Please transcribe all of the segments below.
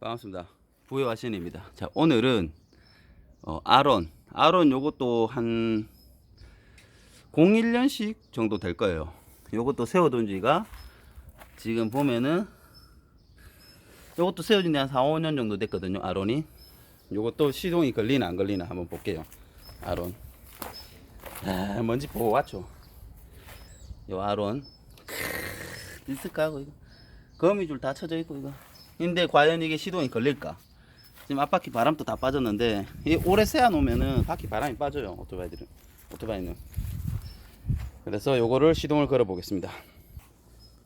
반갑습니다. 부여와신입니다. 자, 오늘은 어, 아론, 아론 요것도 한 01년씩 정도 될 거예요. 요것도 세워둔 지가 지금 보면은 요것도 세워진 지 한 4, 5년 정도 됐거든요. 아론이. 요것도 시동이 걸리나 안 걸리나 한번 볼게요. 아론. 아, 먼지 보고 왔죠. 요 아론. 있을까 이거. 거미줄 다 쳐져 있고 이거. 근데 과연 이게 시동이 걸릴까? 지금 앞바퀴 바람도 다 빠졌는데 이 오래 세워 놓으면은 바퀴 바람이 빠져요 오토바이들은. 오토바이는. 그래서 요거를 시동을 걸어 보겠습니다.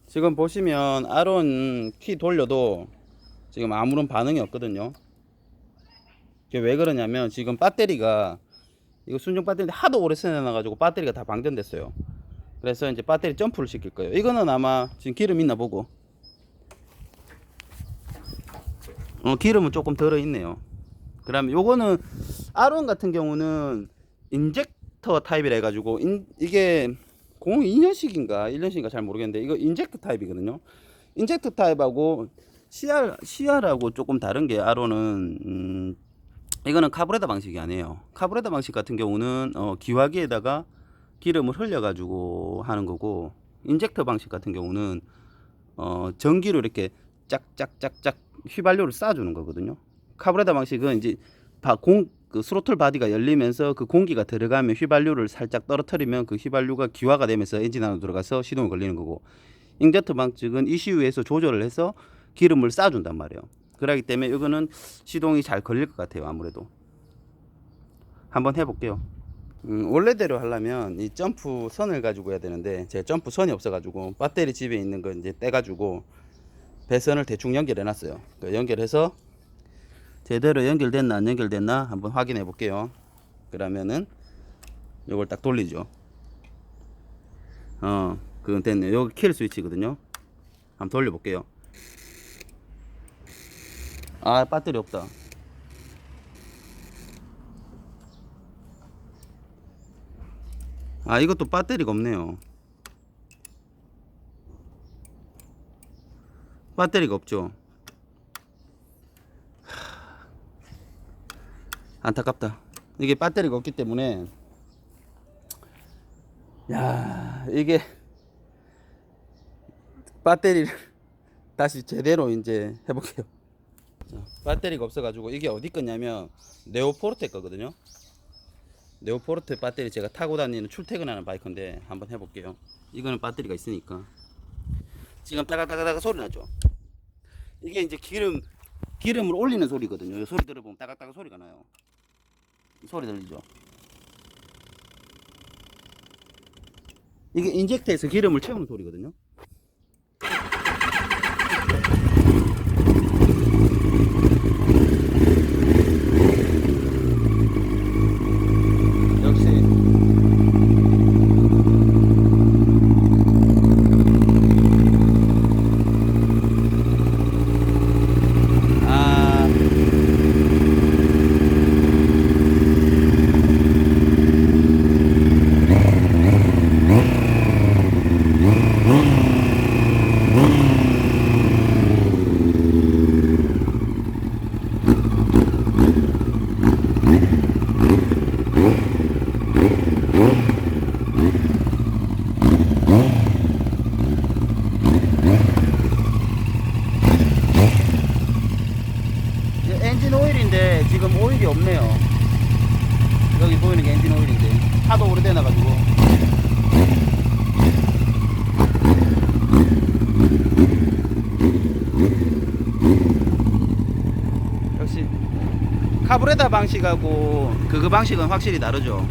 지금 보시면 아론 키 돌려도 지금 아무런 반응이 없거든요. 이게 왜 그러냐면 지금 배터리가 이거 순정 배터리인데 하도 오래 세워 놔 가지고 배터리가 다 방전됐어요. 그래서 이제 배터리 점프를 시킬 거예요. 이거는 아마 지금 기름 있나 보고 어, 기름은 조금 덜어 있네요. 그다음에 요거는 아론 같은 경우는 인젝터 타입이라 해가지고 인, 이게 02년식인가 1년식인가 잘 모르겠는데 이거 인젝터 타입이거든요. 인젝터 타입하고 CR CR하고 조금 다른 게 아론은 음, 이거는 카브레다 방식이 아니에요. 카브레다 방식 같은 경우는 어, 기화기에다가 기름을 흘려가지고 하는 거고 인젝터 방식 같은 경우는 어, 전기로 이렇게 짝짝짝짝 휘발유를 쏴주는 거거든요. 카브레다 방식은 이제 바, 공, 그 스로틀 바디가 열리면서 그 공기가 들어가면 휘발유를 살짝 떨어뜨리면 그 휘발유가 기화가 되면서 엔진 안으로 들어가서 시동이 걸리는 거고 인젝터 방식은 ECU에서 조절을 해서 기름을 쏴준단 말이에요. 그렇기 때문에 이거는 시동이 잘 걸릴 것 같아요. 아무래도 한번 해볼게요. 음, 원래대로 하려면 이 점프 선을 가지고 해야 되는데 제 점프 선이 없어가지고 배터리 집에 있는 거 이제 떼가지고 배선을 대충 연결해 놨어요. 그 연결해서 제대로 연결됐나 안 연결됐나 한번 확인해 볼게요. 그러면은 이걸 딱 돌리죠. 어, 그건 됐네요. 여기 킬 스위치거든요. 한번 돌려 볼게요. 아, 배터리 없다. 아, 이것도 배터리가 없네요. 배터리가 없죠. 하, 안타깝다. 이게 배터리가 없기 때문에 야 이게 배터리를 다시 제대로 이제 해볼게요. 자, 배터리가 없어가지고 이게 어디 거냐면 네오포르테 거거든요. 네오포르테 배터리 제가 타고 다니는 출퇴근하는 바이크인데 한번 해볼게요. 이거는 배터리가 있으니까. 지금 따각따각따각 소리 나죠. 이게 이제 기름 기름을 올리는 소리거든요. 이 소리 들어보면 따각따각 소리가 나요. 이 소리 들리죠? 이게 인젝터에서 기름을 채우는 소리거든요. 역시 아 이제 엔진 오일인데 지금 오일이 없네요. 여기 보이는 게 엔진 오일인데 하도 오래되나 가지고. 역시 카브레다 방식하고 그거 방식은 확실히 다르죠.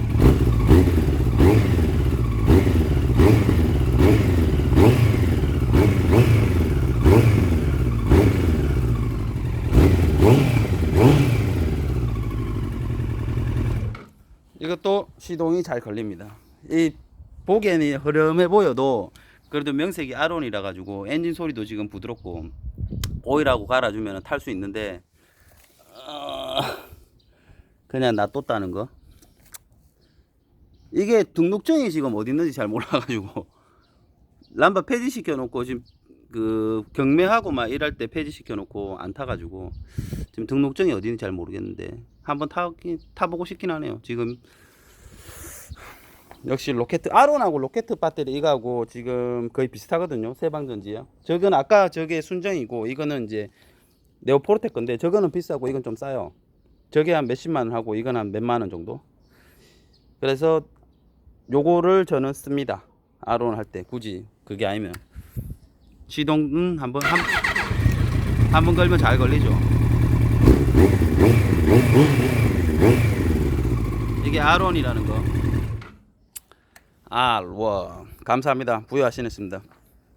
이것도 시동이 잘 걸립니다. 이 보기에는 흐름해 보여도 그래도 명색이 아론이라 가지고 엔진 소리도 지금 부드럽고 오일하고 갈아주면 탈 수 있는데 어, 그냥 놔뒀다는 거. 이게 등록증이 지금 어디 있는지 잘 몰라가지고 람바 폐지시켜 놓고 지금 그 경매하고 막 일할 때 폐지시켜 놓고 안 타가지고 지금 등록증이 어디인지 잘 모르겠는데 한번 타기 타보고 싶긴 하네요. 지금 역시 로켓 아론하고 로켓 배터리 이거하고 지금 거의 비슷하거든요. 세방전지요. 저건 아까 저게 순정이고 이거는 이제 네오포르텍 건데 저거는 비싸고 이건 좀 싸요. 저게 한 몇십만 원 하고 이건 한 몇만 원 정도. 그래서 요거를 저는 씁니다. 아론 할 때 굳이 그게 아니면 시동은 한번 한, 한번 걸면 잘 걸리죠. 이게 아론이라는 거. 아, 와 감사합니다. 부여 하시겠습니다.